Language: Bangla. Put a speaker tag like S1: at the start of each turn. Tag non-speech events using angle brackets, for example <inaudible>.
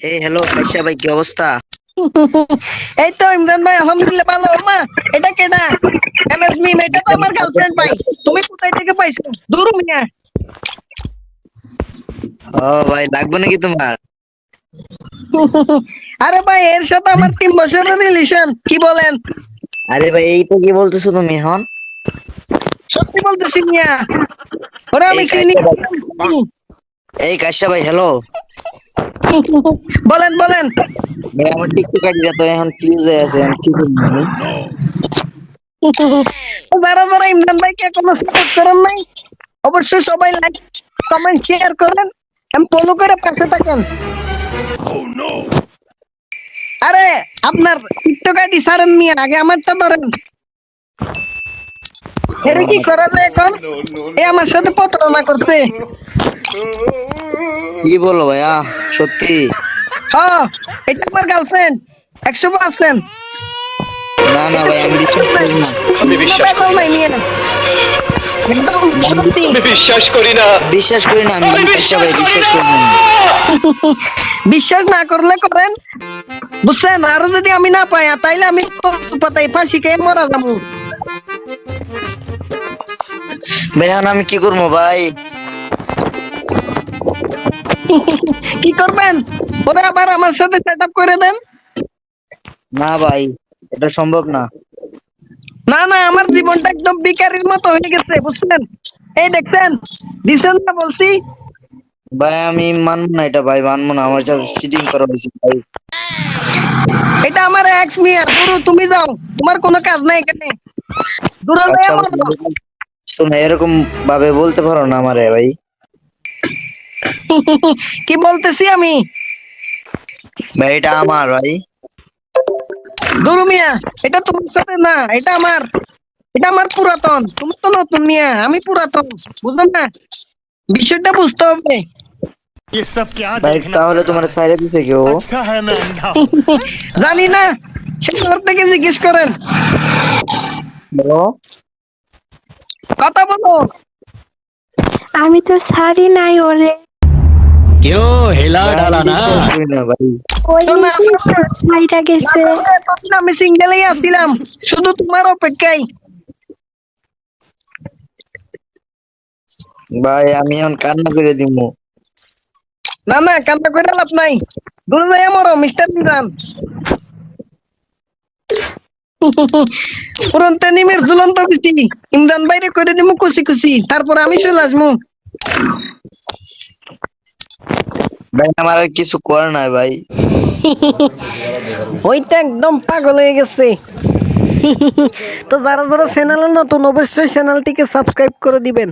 S1: এই হ্যালো কাইসা ভাই কি অবস্থা? <laughs>
S2: এই তো ইমরান ভাই আলহামদুলিল্লাহ ভালো। মা এটা কেডা? এমএস মিম এটা তো আমার গার্লফ্রেন্ড ভাই। তুমি কোথায় থেকে পাইছো? দূর মিয়া।
S1: ও ভাই লাগবে নাকি তোমার? <laughs>
S2: আরে ভাই এর সাথে আমার তিন বছরের রিলেশন কি বলেন?
S1: আরে ভাই এইটা কি বলতেছো তুমি এখন
S2: সত্যি বলতেছি মিয়া। ওরা আমি
S1: এই
S2: চিনি।
S1: এই কাইসা ভাই হ্যালো?
S2: বলেন বলেন।
S1: আমার টিকটক আইডিটা তো এখন ফিউজ হয়ে আছে করব?
S2: যারা যারা ইমরান ভাইকে এখনও সাপোর্ট করেন নাই অবশ্যই সবাই লাইক কমেন্ট শেয়ার করেন আমি ফলো করে পাশে থাকেন। আরে আপনার টিকটক আইডি সারেন মিয়া আগে আমারটা ধরেন। এটা কি করা যায় এখন? এ আমার সাথে প্রতারণা করছে।
S1: কি বলো ভাইয়া? সত্যি?
S2: হ্যাঁ এটা আমার গার্লফ্রেন্ড একশো পার্সেন্ট
S1: না না ভাই আমি বিশ্বাস করি না।
S3: বিশ্বাস করি না।
S1: বিশ্বাস করি না আমি ভাই বিশ্বাস করি না। <laughs>
S2: বিশ্বাস না করলে করেন। বুঝছেন? আরও যদি আমি না পাই তাইলে আমি পাতাই ফাঁসি খেয়ে মরা যাব।
S1: ভাই এখন আমি কি করব ভাই?
S2: কি করবেন? ওরা আবার আমার সাথে সেট আপ করে দেন।
S1: না ভাই এটা সম্ভব না।
S2: না না আমার জীবনটা একদম বিকারের মতো হয়ে গেছে বুঝছেন? এই দেখছেন দিছেন না বলছি?
S1: ভাই আমি মানবো না এটা ভাই মানবো না আমার সাথে চিটিং করা হয়েছে ভাই।
S2: এটা আমার এক্স মিয়া গুরু তুমি যাও তোমার কোনো কাজ নাই এখানে। দূরে
S1: ভাই, শোনো এরকম ভাবে বলতে পারো না আমারে ভাই। <laughs>
S2: কি বলতেছি আমি
S1: ভাই এটা আমার ভাই
S2: গুরু মিয়া এটা তোমার সাথে না এটা আমার এটা আমার পুরাতন তুমি তো নতুন মিয়া আমি পুরাতন বুঝলেন না বিষয়টা বুঝতে হবে
S3: ये सब क्या
S1: ভাই তাহলে তোমার সাইডে পিছে কেউ
S3: अच्छा है मैं अंधा हूँ <laughs>
S2: জানি না সেটা থেকে জিজ্ঞেস করেন
S1: বলো
S2: কথা বলো
S4: আমি তো সারি নাই ওরে
S5: কেউ
S1: হেলা ঢালা না।
S2: আমি সিঙ্গেলেই আসছিলাম শুধু তোমার অপেক্ষায়।
S1: ভাই আমি এখন কান্না করে দিব
S2: না না কান্না করে লাভ নাই। দূরে যাই মরো মিস্টার নিজাম <laughs> পুরন্ত নিমের ঝুলন্ত কুচি। ইমরান বাইরে করে দিব কুচি কুচি। তারপর আমি চলে আসমু।
S1: ভাই, আমার আর কিছু করার নাই ভাই।
S2: ওই তো একদম পাগল হয়ে গেছে। তো যারা যারা চ্যানেলে নতুন, অবশ্যই চ্যানেলটিকে সাবস্ক্রাইব করে দিবেন।